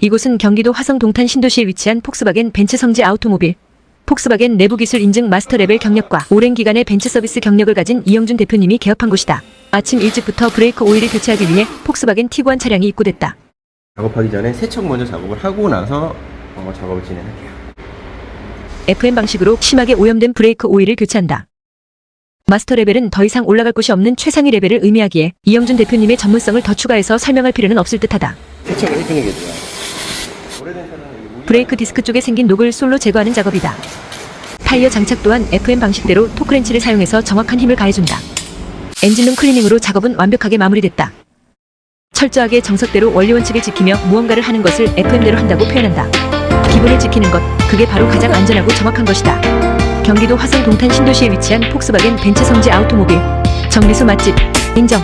이곳은 경기도 화성 동탄 신도시에 위치한 폭스바겐 벤츠 성지 아우토모빌. 폭스바겐 내부 기술 인증 마스터 레벨 경력과 오랜 기간의 벤츠 서비스 경력을 가진 이영준 대표님이 개업한 곳이다. 아침 일찍부터 브레이크 오일을 교체하기 위해 폭스바겐 티구안 차량이 입고됐다. 작업하기 전에 세척 먼저 작업을 하고 나서 어, 작업을 진행할게요. FM 방식으로 심하게 오염된 브레이크 오일을 교체한다. 마스터 레벨은 더 이상 올라갈 곳이 없는 최상위 레벨을 의미하기에 이영준 대표님의 전문성을 더 추가해서 설명할 필요는 없을 듯하다. 세척을 해주는 게 좋아요. 브레이크 디스크 쪽에 생긴 녹을 솔로 제거하는 작업이다. 타이어 장착 또한 FM 방식대로 토크렌치를 사용해서 정확한 힘을 가해준다. 엔진룸 클리닝으로 작업은 완벽하게 마무리됐다. 철저하게 정석대로 원리 원칙을 지키며 무언가를 하는 것을 FM대로 한다고 표현한다. 기본을 지키는 것, 그게 바로 가장 안전하고 정확한 것이다. 경기도 화성 동탄 신도시에 위치한 폭스바겐 벤츠 성지 아우토모빌 정비소 맛집 인정.